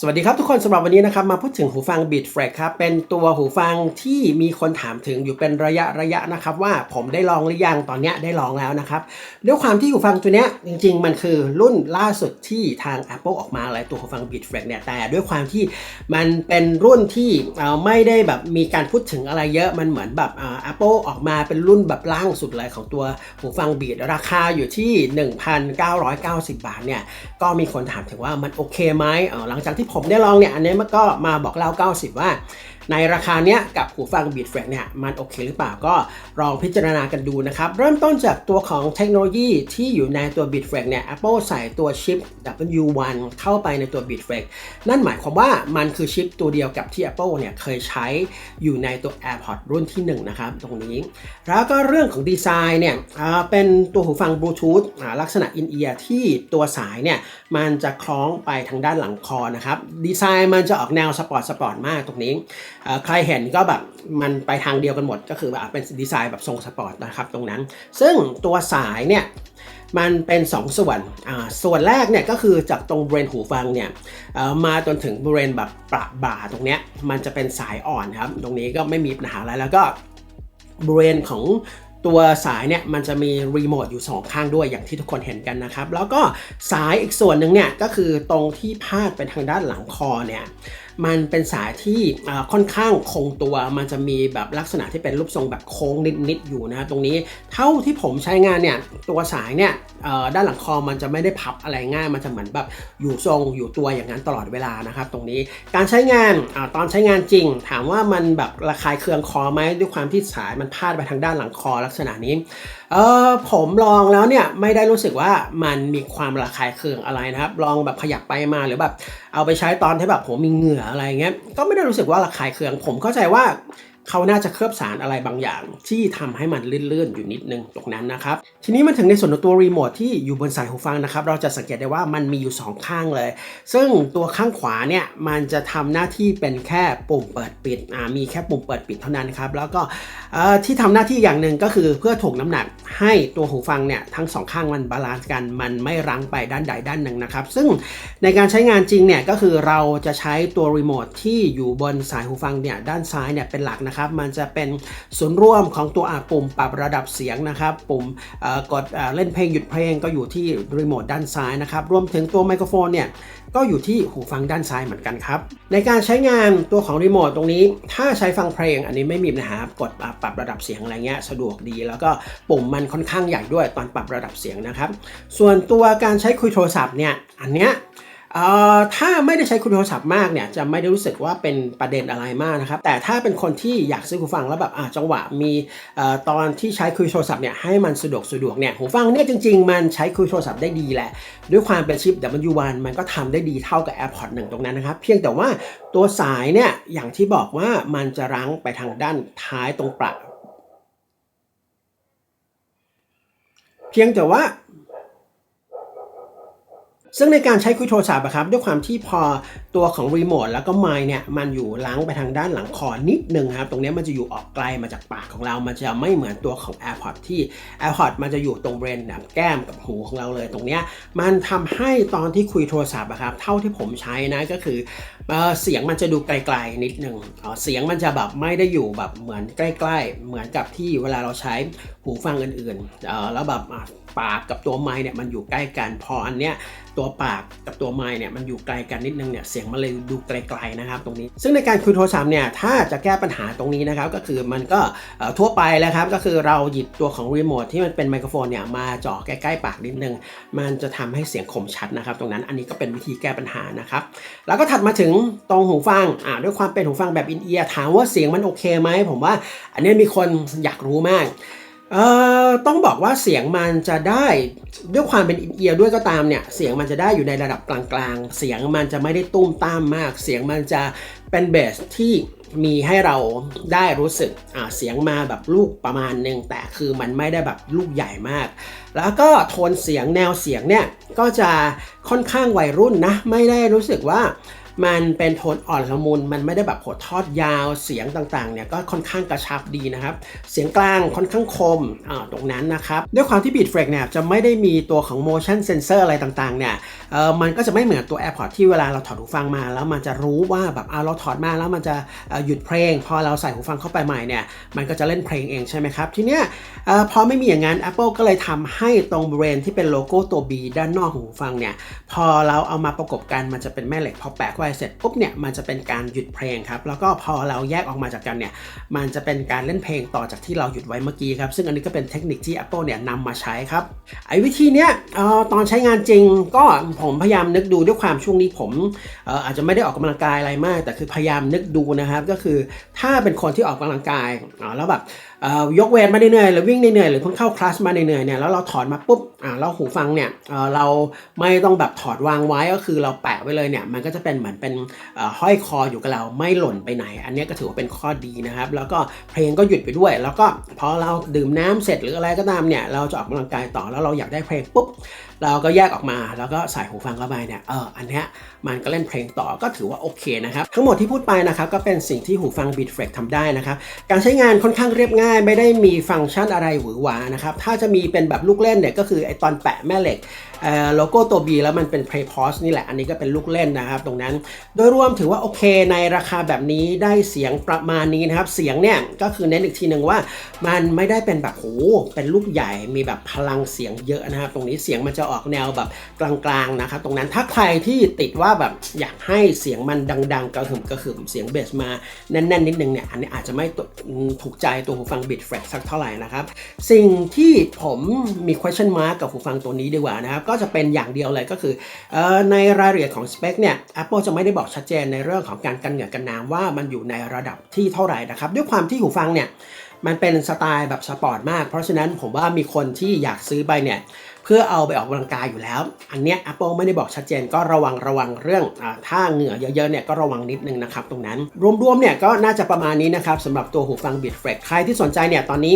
สวัสดีครับทุกคนสำหรับวันนี้นะครับมาพูดถึงหูฟัง Beat f r e s h ครับเป็นตัวหูฟังที่มีคนถามถึงอยู่เป็นระยะระยะนะครับว่าผมได้ลองหรือยังตอนนี้ได้ลองแล้วนะครับด้วยความที่หูฟังตัวนี้จริง ๆ มันคือรุ่นล่าสุดที่ทาง Apple ออกมาเลยตัวหูฟัง Beat f r e s h เนี่ยแต่ด้วยความที่มันเป็นรุ่นที่ไม่ได้แบบมีการพูดถึงอะไรเยอะมันเหมือนแบบอ่า Apple ออกมาเป็นรุ่นแบบล่างสุดเลยของตัวหูฟัง Beat ราคาอยู่ที่ 1,990 บาทเนี่ยก็มีคนถามถึงว่ามันโอเคไหมหลังจากที่ผมได้ลองเนี่ยอันนี้มันก็มาบอกเล่า 90 ว่าในราคาเนี้ยกับหูฟัง Beat f r e s h เนี่ยมันโอเคหรือเปล่าก็ลองพิจารณากันดูนะครับ เริ่มต้นจากตัวของเทคโนโลยีที่อยู่ในตัว Beat f r e s h เนี่ย Apple ใส่ตัวชิป W1 เข้าไปในตัว Beat f r e s h นั่นหมายความว่ามันคือชิปตัวเดียวกับที่ Apple เนี่ยเคยใช้อยู่ในตัว AirPods รุ่นที่ 1 นะครับตรงนี้ แล้วก็เรื่องของดีไซน์เนี่ยเป็นตัวหูฟังบลูทูธลักษณะอินเอียร์ที่ตัวสายเนี่ยมันจะคล้องไปทางด้านหลังคอนะครับดีไซน์มันจะออกแนวสปอร์ตสปอร์ตมากตรงนี้ ใครเห็นก็แบบมันไปทางเดียวกันหมดก็คือแบบเป็นดีไซน์แบบทรงสปอร์ตนะครับตรงนั้น ซึ่งตัวสายเนี่ยมันเป็น 2 ส่วน ส่วนแรกเนี่ยก็คือจากตรงบริเวณหูฟังเนี่ยมาจนถึงบริเวณแบบประบ่าตรงเนี้ยมันจะเป็นสายอ่อนครับ ตรงนี้ก็ไม่มีปัญหาอะไรแล้วก็บริเวณของตัวสายเนี่ยมันจะมีรีโมทอยู่ 2 ข้างด้วยอย่างที่ทุกคนเห็นกันนะครับ แล้วก็สายอีกส่วนหนึ่งเนี่ยก็คือตรงที่พาดเป็นทางด้านหลังคอเนี่ยมันเป็นสายที่ค่อนข้างคงตัว มันจะมีแบบลักษณะที่เป็นรูปทรงแบบโค้งนิดๆอยู่นะตรงนี้เท่าที่ผมใช้งานเนี่ยตัวสายเนี่ยด้านหลังคอมันจะไม่ได้พับอะไรง่าย มันจะเหมือนแบบอยู่ทรงอยู่ตัวอย่างนั้นตลอดเวลานะครับตรงนี้การใช้งานอตอนใช้งานจริง ถามว่ามันแบบระคายเคืองคอไหมด้วยความที่สายมันพาดไปทางด้านหลังคอลักษณะนี้ เออผมลองแล้วเนี่ยไม่ได้รู้สึกว่ามันมีความระคายเคืองอะไรนะครับ ลองแบบขยับไปมาหรือแบบเอาไปใช้ตอนที่แบบผมมีเหงื่ออะไรเงี้ยก็ไม่ได้รู้สึกว่าระคายเคือง ผมเข้าใจว่า เขาน่าจะเคลือบสารอะไรบางอย่าง ที่ทำให้มันลื่นๆอยู่นิดนึงตรงนั้นนะครับ ทีนี้มันถึงในส่วนของตัวรีโมทที่อยู่บนสายหูฟังนะครับ เราจะสังเกตได้ว่ามันมีอยู่ 2 ข้างเลย ซึ่งตัวข้างขวาเนี่ยมันจะทำหน้าที่เป็นแค่ปุ่มเปิดปิดอ่ามีแค่ปุ่มเปิดปิดเท่านั้นครับ แล้วก็ที่ทำหน้าที่อย่างหนึ่งก็คือเพื่อถ่วงน้ำหนักให้ตัวหูฟังเนี่ยทั้งสองข้างมันบาลานซ์กัน มันไม่รั้งไปด้านใดด้านหนึ่งนะครับ ซึ่งในการใช้งานจริงเนี่ยก็คือเราจะใช้ตัวรีโมทที่อยู่บนสายหูฟังเนี่ยด้านซ้ายเนี่ยเป็นหลักนะครับ มันจะเป็นศูนร่วมของตัวอ่าปุ่มปรับระดับเสียงนะครับ ปุ่มกดเอ่อเล่นเพลงหยุดเพลงก็อยู่ที่รีโมทด้านซ้ายนะครับ รวมถึงตัวไมโครโฟนเนี่ยก็อยู่ที่หูฟังด้านซ้ายเหมือนกันครับ ในการใช้งานตัวของรีโมทตรงนี้ ถ้าใช้ฟังเพลงอันนี้ไม่มีปัญหากดปรับระดับเสียงอะไรเงี้ยสะดวกดี แล้วก็ปุ่มมันค่อนข้างใหญ่ด้วยตอนปรับระดับเสียงนะครับ ส่วนตัวการใช้คุยโทรศัพท์เนี่ยอันเนี้ย เอ่อถ้าไม่ได้ใช้คุยโทรศัพท์มากเนี่ยจะไม่ได้รู้สึกว่าเป็นประเด็นอะไรมากนะครับ แต่ถ้าเป็นคนที่อยากซื้อหูฟังแล้วแบบอะจังหวะมีเอ่อตอนที่ใช้คุยโทรศัพท์เนี่ยให้มันสะดวกสะดวกเนี่ยหูฟังเนี่ยจริง ๆ มันใช้คุยโทรศัพท์ได้ดีแหละ ด้วยความเป็นชิป W1 มันก็ทำได้ดีเท่ากับ AirPods 1 ตรงนั้นนะครับ เพียงแต่ว่าตัวสายเนี่ยอย่างที่บอกว่ามันจะรั้งไปทางด้านท้ายตรงปลักเพียงแต่ว่า ซึ่งในการใช้คุยโทรศัพท์อะครับด้วยความที่พอตัวของรีโมทแล้วก็ไมค์เนี่ยมันอยู่ล้างไปทางด้านหลังคอนิดนึงครับ ตรงนี้มันจะอยู่ออกไกลมาจากปากของเรา มันจะไม่เหมือนตัวของ AirPods ที่ AirPods มันจะอยู่ตรงเบรนแบบแก้มกับหูของเราเลยตรงนี้มันทำให้ตอนที่คุยโทรศัพท์อะครับเท่าที่ผมใช้นะก็คือเสียงมันจะดูไกลๆนิดหนึ่งเสียงมันจะแบบไม่ได้อยู่แบบเหมือนใกล้ ๆ เหมือนกับที่เวลาเราใช้หูฟังอื่นๆแล้วแบบปากกับตัวไม้เนี่ยมันอยู่ใกล้กันพออันเนี้ยตัวปากกับตัวไม้เนี่ยมันอยู่ไกลกันนิดนึงเนี่ยเสียงมันเลยดูไกลๆนะครับตรงนี้ ซึ่งในการคุยโทรศัพท์เนี่ยถ้าจะแก้ปัญหาตรงนี้นะครับก็คือมันก็ทั่วไปแล้วครับก็คือเราหยิบตัวของรีโมทที่มันเป็นไมโครโฟนเนี่ยมาจ่อใกล้ๆปากนิดนึงมันจะทำให้เสียงคมชัดนะครับ ตรงนั้นอันนี้ก็เป็นวิธีแก้ปัญหานะครับแล้วก็ถัดมาถึงตรงหูฟังอ่าด้วยความเป็นหูฟังแบบอินเอียร์ถามว่าเสียงมันโอเคไหมผมว่า อันนี้มีคนอยากรู้มากเอ่อต้องบอกว่าเสียงมันจะได้ด้วยความเป็นอินเอียร์ด้วยก็ตามเนี่ยเสียงมันจะได้อยู่ในระดับกลางๆ เสียงมันจะไม่ได้ตุ้มตามมาก เสียงมันจะเป็นเบสที่มีให้เราได้รู้สึกเสียงมาแบบลูกประมาณหนึ่งแต่คือมันไม่ได้แบบลูกใหญ่มาก แล้วก็โทนเสียงแนวเสียงเนี่ยก็จะค่อนข้างวัยรุ่นนะไม่ได้รู้สึกว่า มันเป็นโทนอ่อนละมุน มันไม่ได้แบบโหดทอดยาวเสียงต่างๆเนี่ยก็ค่อนข้างกระชับดีนะครับ เสียงกลางค่อนข้างคมอ่าตรงนั้นนะครับด้วยความที่ Beat f r e เนี่ยจะไม่ได้มีตัวของ motion sensor อะไรต่างๆเนี่ยเออมันก็จะไม่เหมือนตัว AirPods ที่เวลาเราถอดหูฟังมา แล้วมันจะรู้ว่าแบบอ่าเราถอดมาแล้วมันจะหยุดเพลง พอเราใส่หูฟังเข้าไปใหม่เนี่ยมันก็จะเล่นเพลงเองใช่ไหมครับทีเนี้ยอ่อพอไม่มีอย่างนั้น Apple ก็เลยทำให้ตรงบริเวณที่เป็นโลโก้ตัว B ด้านนอกของหูฟังเนี่ยพอเราเอามาประกบกันมันจะเป็นแม่เหล็กพอแปะไปเสร็จปุ๊บเนี่ยมันจะเป็นการหยุดเพลงครับแล้วก็พอเราแยกออกมาจากกันเนี่ยมันจะเป็นการเล่นเพลงต่อจากที่เราหยุดไว้เมื่อกี้ครับซึ่งอันนี้ก็เป็นเทคนิคที่ Apple เนี่ยนำมาใช้ครับไอ้วิธีเนี้ยออตอนใช้งานจริงก็ผมพยายามนึกดูด้วยความช่วงนี้ผมอออาจจะไม่ได้ออกกำลังกายอะไรมาก แต่คือพยายามนึกดูนะครับก็คือถ้าเป็นคนที่ออกกำลังกายอ่าแล้วแบบ ยกเวทมาเหนื่อยๆหรือวิ่งเหนื่อยๆหรือเพิ่งเข้าคลาสมาเหนื่อยๆเนี่ยแล้วเราถอดมาปุ๊บอ่าแล้วหูฟังเนี่ยเราไม่ต้องแบบถอดวางไว้ก็คือเราแปะไว้เลยเนี่ยมันก็จะเป็นเหมือนเป็นห้อยคออยู่กับเราไม่หล่นไปไหน อันนี้ก็ถือว่าเป็นข้อดีนะครับ แล้วก็เพลงก็หยุดไปด้วย แล้วก็พอเราดื่มน้ำเสร็จหรืออะไรก็ตามเนี่ยเราจะออกกำลังกายต่อแล้วเราอยากได้เพลงปุ๊บเราก็แยกออกมาแล้วก็ใส่หูฟังเข้าไปเนี่ยเอออันนี้มันก็เล่นเพลงต่อก็ถือว่าโอเคนะครับทั้งหมดที่พูดไปนะครับก็เป็นสิ่งที่หูฟัง b e a t f r e ทำได้นะครับการใช้งานค่อนข้างเรียบง่ายไม่ได้มีฟังก์ชันอะไรหวือหวานะครับ ถ้าจะมีเป็นแบบลูกเล่นเนี่ยก็คือไอตอนแปะแม่เหล็กโลโก้ตัว B แล้วมันเป็น Play Pause นี่แหละ อันนี้ก็เป็นลูกเล่นนะครับ ตรงนั้น โดยรวมถือว่าโอเคในราคาแบบนี้ได้เสียงประมาณนี้นะครับ เสียงเนี่ยก็คือเน้นอีกทีหนึ่งว่า มันไม่ได้เป็นแบบโหเป็นลูกใหญ่มีแบบพลังเสียงเยอะนะครับ ตรงนี้เสียงมันจะออกแนวแบบกลางๆนะครับ ตรงนั้นถ้าใครที่ติดว่าแบบอยากให้เสียงมันดัง ๆ กระหึ่มกระหึ่มเสียงเบสมาแน่นๆนิดนึงเนี่ยอันนี้อาจจะไม่ถูกใจตัวหูฟัง b i t f r e สักเท่าไหร่นะครับ สิ่งที่ผมมี question mark กับหูฟังตัวนี้ดีกว่านะครับ ก็จะเป็นอย่างเดียวเลยก็คือออในรายละเอียดของสเปคเนี่ย Apple จะไม่ได้บอกชัดเจนในเรื่องของการกันเหงื่อกันน้ำว่ามันอยู่ในระดับที่เท่าไหร่นะครับ ด้วยความที่หูฟังเนี่ยมันเป็นสไตล์แบบสปอร์ตมาก เพราะฉะนั้นผมว่ามีคนที่อยากซื้อไปเนี่ย เพื่อเอาไปออกกำลังกายอยู่แล้ว อันเนี้ย Apple ไม่ได้บอกชัดเจนก็ระวังระวังเรื่องอถ้าเหงื่อเยอะๆเนี่ยก็ระวังนิดนึงนะครับตรงนั้น รวมๆเนี่ยก็น่าจะประมาณนี้นะครับสำหรับตัวหูฟัง b e a t f r e ใครที่สนใจเนี่ยตอนนี้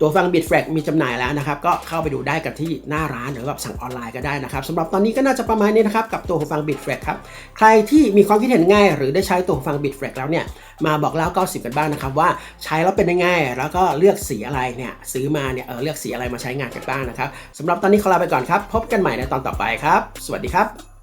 ตัวฟัง b i t f r e มีจำหน่ายแล้วนะครับ ก็เข้าไปดูได้กันที่หน้าร้านหรือแบบสั่งออนไลน์ก็ได้นะครับสำหรับตอนนี้ก็น่าจะประมาณนี้นะครับ กับตัวหูฟัง b i t f r e ครับ ใครที่มีความคิดเห็นง่าย หรือได้ใช้ตัวหูฟัง b i t f r e แล้วเนี่ย มาบอกเล่า90 กันบ้างนะครับ ว่าใช้แล้วเป็นยังไงแล้วก็เลือกสีอะไรเนี่ยซื้อมาเนี่ยเออเลือกสีอะไรมาใช้งานกันบ้างนะครับสำหรับตอนนี้ขอลาไปก่อนครับ พบกันใหม่ในตอนต่อไปครับ สวัสดีครับ